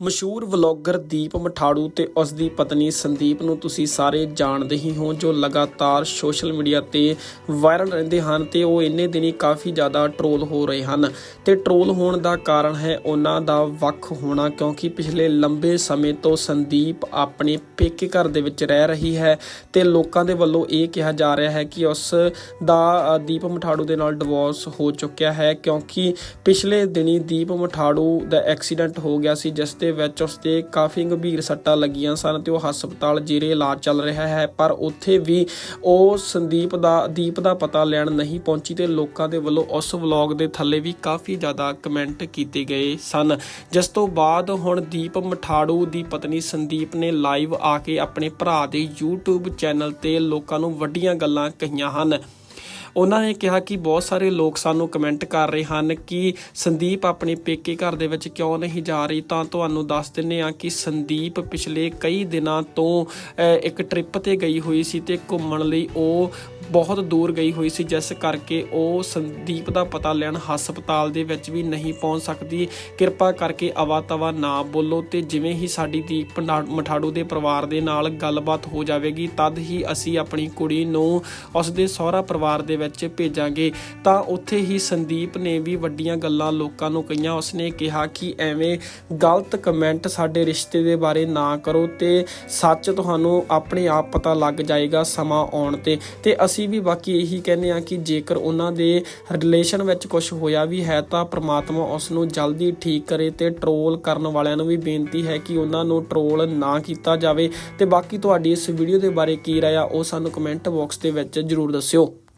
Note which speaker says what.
Speaker 1: ਮਸ਼ਹੂਰ ਵਲੌਗਰ ਦੀਪ ਮਠਾੜੂ ਤੇ ਉਸ ਦੀ ਪਤਨੀ ਸੰਦੀਪ ਨੂੰ ਤੁਸੀਂ ਸਾਰੇ ਜਾਣਦੇ ਹੀ ਹੋ, ਜੋ ਲਗਾਤਾਰ ਸੋਸ਼ਲ ਮੀਡੀਆ ਤੇ ਵਾਇਰਲ ਰਹਿੰਦੇ ਹਨ ਤੇ ਉਹ ਇੰਨੇ ਦਿਨੀ ਕਾਫੀ ਜ਼ਿਆਦਾ ਟਰੋਲ ਹੋ ਰਹੇ ਹਨ। ਤੇ ਟਰੋਲ ਹੋਣ ਦਾ ਕਾਰਨ ਹੈ ਉਹਨਾਂ ਦਾ ਵੱਖ ਹੋਣਾ, ਕਿਉਂਕਿ ਪਿਛਲੇ ਲੰਬੇ ਸਮੇਂ ਤੋਂ ਸੰਦੀਪ ਆਪਣੇ ਪੇਕੇ ਘਰ ਦੇ ਵਿੱਚ ਰਹਿ ਰਹੀ ਹੈ ਤੇ ਲੋਕਾਂ ਦੇ ਵੱਲੋਂ ਇਹ ਕਿਹਾ ਜਾ ਰਿਹਾ ਹੈ ਕਿ ਉਸ ਦਾ ਦੀਪ ਮਠਾੜੂ ਦੇ ਨਾਲ ਡਿਵੋਰਸ ਹੋ ਚੁੱਕਿਆ ਹੈ, ਕਿਉਂਕਿ ਪਿਛਲੇ ਦਿਨੀ ਦੀਪ ਮਠਾੜੂ ਦਾ ਐਕਸੀਡੈਂਟ ਹੋ ਗਿਆ ਸੀ, ਜਿਸ ਦੇ ਵਿੱਚ ਉਸ ਤੇ ਕਾਫੀ ਗੰਭੀਰ ਸੱਟਾਂ ਲੱਗੀਆਂ ਸਨ ਤੇ ਉਹ ਹਸਪਤਾਲ ਜ਼ੇਰੇ ਇਲਾਜ ਚੱਲ ਰਿਹਾ ਹੈ, ਪਰ ਉੱਥੇ ਵੀ ਉਹ ਸੰਦੀਪ ਦਾ, ਦੀਪ ਦਾ ਪਤਾ ਲੈਣ ਨਹੀਂ ਪਹੁੰਚੀ ਤੇ ਲੋਕਾਂ ਦੇ ਵੱਲੋਂ ਉਸ ਵਲੌਗ ਦੇ ਥੱਲੇ ਵੀ ਕਾਫੀ ਜ਼ਿਆਦਾ ਕਮੈਂਟ ਕੀਤੇ ਗਏ ਸਨ। ਜਿਸ ਤੋਂ ਬਾਅਦ ਹੁਣ ਦੀਪ ਮਠਾੜੂ ਦੀ ਪਤਨੀ ਸੰਦੀਪ ਨੇ ਲਾਈਵ ਆ ਕੇ ਆਪਣੇ ਭਰਾ ਦੇ YouTube ਚੈਨਲ ਤੇ ਲੋਕਾਂ ਨੂੰ ਵੱਡੀਆਂ ਗੱਲਾਂ ਕਹੀਆਂ ਹਨ। ਉਹਨਾਂ ਨੇ ਕਿਹਾ ਕਿ ਬਹੁਤ ਸਾਰੇ ਲੋਕ ਸਾਨੂੰ ਕਮੈਂਟ ਕਰ ਰਹੇ ਹਨ ਕਿ ਸੰਦੀਪ ਆਪਣੇ ਪੇਕੇ ਘਰ ਦੇ ਵਿੱਚ ਕਿਉਂ ਨਹੀਂ ਜਾ ਰਹੀ? ਤਾਂ ਤੁਹਾਨੂੰ ਦੱਸ ਦਿੰਨੇ ਆ ਕਿ ਸੰਦੀਪ ਪਿਛਲੇ ਕਈ ਦਿਨਾਂ ਤੋਂ ਇੱਕ ਟ੍ਰਿਪ ਤੇ ਗਈ ਹੋਈ ਸੀ ਤੇ ਘੁੰਮਣ ਲਈ ਉਹ ਬਹੁਤ ਦੂਰ ਗਈ ਹੋਈ ਸੀ, ਜਿਸ ਕਰਕੇ ਉਹ ਸੰਦੀਪ ਦਾ ਪਤਾ ਲੈਣ ਹਸਪਤਾਲ ਦੇ ਵਿੱਚ ਵੀ ਨਹੀਂ ਪਹੁੰਚ ਸਕਦੀ। ਕਿਰਪਾ ਕਰਕੇ ਆਵਾ ਤਵਾ ਨਾ ਬੋਲੋ ਤੇ ਜਿਵੇਂ ਹੀ ਸਾਡੀ ਦੀਪ ਪੰਡਾ- ਮਠਾੜੂ ਦੇ ਪਰਿਵਾਰ ਦੇ ਨਾਲ ਗੱਲਬਾਤ ਹੋ ਜਾਵੇਗੀ, ਤਦ ਹੀ ਅਸੀਂ ਆਪਣੀ ਕੁੜੀ ਨੂੰ ਉਸ ਦੇ ਸਹੁਰਾ ਪਰਿਵਾਰ ਦੇ ਦੇ ਵਿੱਚ ਭੇਜਾਂਗੇ। ਤਾਂ ਉੱਥੇ ਹੀ ਸੰਦੀਪ ਨੇ ਵੀ ਵੱਡੀਆਂ ਗੱਲਾਂ ਲੋਕਾਂ ਨੂੰ ਕਹੀਆਂ। ਉਸਨੇ ਕਿਹਾ ਕਿ ਐਵੇਂ ਗਲਤ ਕਮੈਂਟ ਸਾਡੇ ਰਿਸ਼ਤੇ ਦੇ ਬਾਰੇ ਨਾ ਕਰੋ ਤੇ ਸੱਚ ਤੁਹਾਨੂੰ ਆਪਣੇ ਆਪ ਪਤਾ ਲੱਗ ਜਾਏਗਾ ਸਮਾਂ ਆਉਣ ਤੇ। ਤੇ ਅਸੀਂ ਵੀ ਬਾਕੀ ਇਹੀ ਕਹਿੰਦੇ ਆ ਕਿ ਜੇਕਰ ਉਹਨਾਂ ਦੇ ਰਿਲੇਸ਼ਨ ਵਿੱਚ ਕੁਝ ਹੋਇਆ ਵੀ ਹੈ ਤਾਂ ਪ੍ਰਮਾਤਮਾ ਉਸ ਨੂੰ ਜਲਦੀ ਠੀਕ ਕਰੇ ਤੇ ਟਰੋਲ ਕਰਨ ਵਾਲਿਆਂ ਨੂੰ ਵੀ ਬੇਨਤੀ ਹੈ ਕਿ ਉਹਨਾਂ ਨੂੰ ਟਰੋਲ ਨਾ ਕੀਤਾ ਜਾਵੇ। ਤੇ ਬਾਕੀ ਤੁਹਾਡੀ ਇਸ ਵੀਡੀਓ ਦੇ ਬਾਰੇ ਕੀ ਰਾਏ ਆ, ਉਹ ਸਾਨੂੰ ਕਮੈਂਟ ਬਾਕਸ ਦੇ ਵਿੱਚ ਜਰੂਰ ਦੱਸਿਓ।